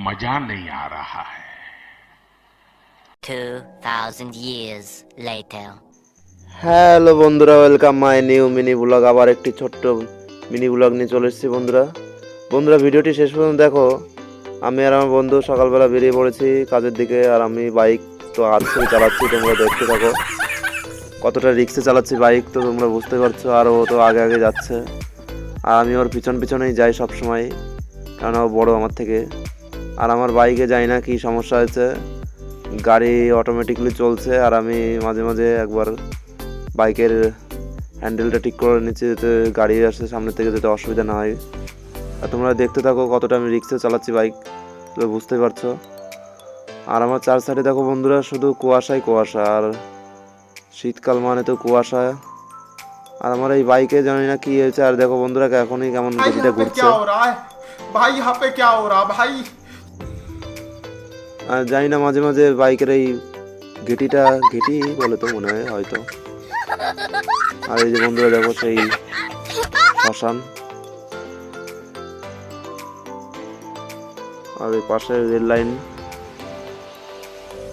मजा नहीं आ रहा है 2,000 years later. হ্যালো বন্ধুরা welcome my new mini blog আবার একটি ছোট্ট মিনি ব্লগ নিয়ে চলে এসেছি বন্ধুরা বন্ধুরা ভিডিওটি শেষ পর্যন্ত দেখো আমি আর আমার বন্ধু সকালবেলা বেরিয়ে পড়েছি কাজের দিকে আর আমি বাইক তো আজকে চালাচ্ছি তোমরা দেখতে থাকো কতটা রিক্সে চালাচ্ছি বাইক তো তোমরা বুঝতে পারছো আর ও তো আগে আগে যাচ্ছে আর আমি ওর পিছন পিছনেই যাই সব সময় কারণ ও বড় আমার থেকে আর আমার বাইকে যাই না কী সমস্যা হয়েছে? গাড়ি অটোমেটিকলি চলছে আর আমি মাঝে মাঝে একবার বাইকের হ্যান্ডেলটা ঠিক করে নিচ্ছি যাতে গাড়ি আসছে সামনে থেকে যাতে অসুবিধা না হয়। আর তোমরা দেখতে থাকো কতটা আমি রিক্সে চালাচ্ছি বাইক তো বুঝতে পারছ। আর আমার চার সাইডে দেখো বন্ধুরা শুধু কুয়াশাই কুয়াশা আর শীতকাল মানে তো কুয়াশা। আর আমার এই বাইকে জানি না কি হয়েছে আর দেখো বন্ধুরা এখনই কেমন গতিটা ঘুরছে। ভাই হাপে কে ভাই আর জানি না মাঝে মাঝে বাইকের এই ঘেটিটা, ঘেটি বলে তো মনে হয়, হয়তো। আর এই যে বন্ধুরা, দেখো সেই শ্মশান। আর এই পাশে রেল লাইন।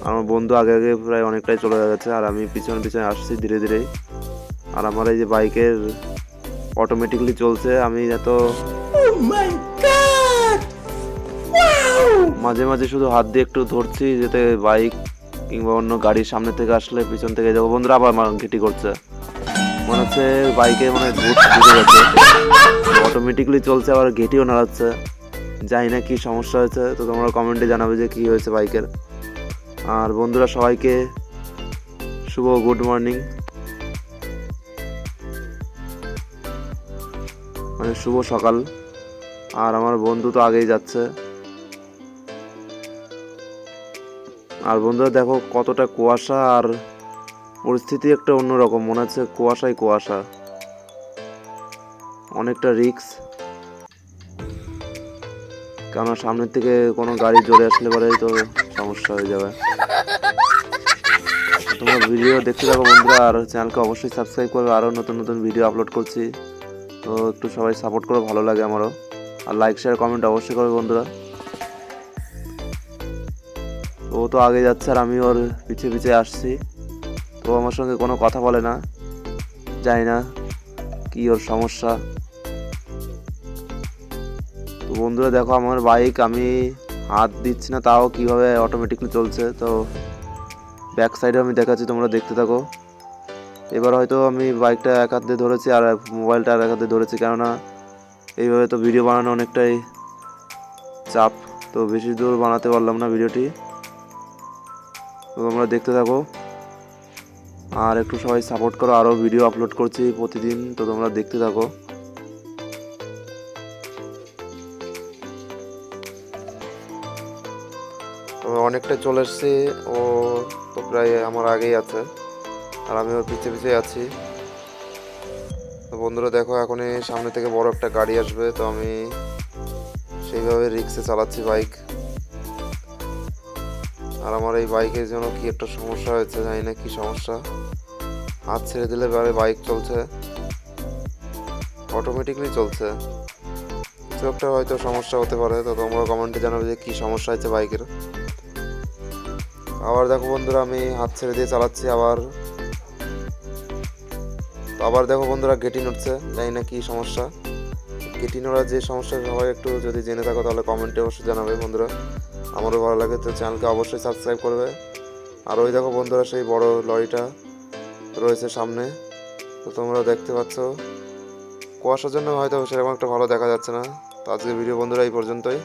আমার বন্ধু আগে আগে প্রায় অনেকটাই চলে গেছে, আর আমি পিছনে পিছনে আসছি ধীরে ধীরে। আর আমার এই যে বাইকের অটোমেটিকলি চলছে, আমি এত মাঝে মাঝে শুধু হাত দিয়ে একটু ধরছি, যাতে বাইক কিংবা অন্য গাড়ির সামনে থেকে আসলে পিছন থেকে যাব। বন্ধুরা আবার ঘেটি করছে। মনে হচ্ছে বাইকে মানে গেছে। অটোমেটিকলি চলছে, আবার ঘেটিও নাড়াচ্ছে। জানি না কি সমস্যা হয়েছে, তো তোমরা কমেন্টে জানাবে যে কি হয়েছে বাইকের। আর বন্ধুরা সবাইকে শুভ গুড মর্নিং মানে শুভ সকাল। আর আমার বন্ধু তো আগেই যাচ্ছে। আর বন্ধুরা দেখো কতটা কুয়াশা আর পরিস্থিতি একটা অন্যরকম। মনে হচ্ছে কুয়াশাই কুয়াশা। অনেকটা রিক্স কেননা সামনের থেকে কোনো গাড়ি জোরে আসলে পরেই তো সমস্যা হয়ে যাবে। তোমরা ভিডিও দেখতে থাকো বন্ধুরা, আর চ্যানেলকে অবশ্যই সাবস্ক্রাইব করবে। আরও নতুন নতুন ভিডিও আপলোড করছি। তো একটু সবাই সাপোর্ট করো, ভালো লাগে আমারও। আর লাইক শেয়ার কমেন্ট অবশ্যই করবে বন্ধুরা। ও তো আগে যাচ্ছে আর আমি ওর পিছে পিছে আসছি। তো আমার সঙ্গে কোনো কথা বলে না। জানি না কি ওর সমস্যা। তো বন্ধুরা, দেখো আমার বাইক আমি হাত দিচ্ছি না, তাও কীভাবে অটোমেটিকলি চলছে। তো ব্যাক সাইডে আমি দেখাচ্ছি, তোমরা দেখতে থাকো। এবার হয়তো আমি বাইকটা এক হাত ধরেছি আর মোবাইলটা আর এক হাত ধরেছি, কেননা এইভাবে তো ভিডিও বানানো অনেকটাই চাপ। তো বেশি দূর বানাতে পারলাম না ভিডিওটি তো তোমরা দেখতে থাকো। আর একটু সবাই সাপোর্ট করো আরও ভিডিও আপলোড করছি প্রতিদিন, তো তোমরা দেখতে থাকো। অনেকটা চলে এসছি, ও তো প্রায় আমার আগেই আছে, আর আমি ওর পিছিয়ে পিছিয়ে আছি। তো বন্ধুরা দেখো এখন এই সামনে থেকে বড় একটা গাড়ি আসবে, তো আমি সেইভাবে রিক্সে চালাচ্ছি বাইক আর আমার এই বাইকের জন্য কি একটা সমস্যা হয়েছে, জানি না কি সমস্যা। হাত ছেড়ে দিলে এবারে বাইক চলছে। অটোমেটিকলি চলছে। কিছু একটা হয়তো সমস্যা হতে পারে। তো তোমরা কমেন্টে জানাবে যে কী সমস্যা হয়েছে বাইকের। আবার দেখো বন্ধুরা, আমি হাত ছেড়ে দিয়ে চালাচ্ছি আবার। আবার দেখো বন্ধুরা গেটি নড়ছে জানি না কি সমস্যা। গেটি নড়ার যে সমস্যা, সবাই একটু যদি জেনে থাকো তাহলে কমেন্টে অবশ্যই জানাবে বন্ধুরা। আমারও ভালো লাগে তো চ্যানেলকে অবশ্যই সাবস্ক্রাইব করবে। আর ওই দেখো বন্ধুরা, সেই বড় লরিটা রয়েছে সামনে। তো তোমরা দেখতে পাচ্ছ, কুয়াশার জন্য হয়তো সেরকম একটা ভালো দেখা যাচ্ছে না। তো আজকের ভিডিও বন্ধুরা এই পর্যন্তই।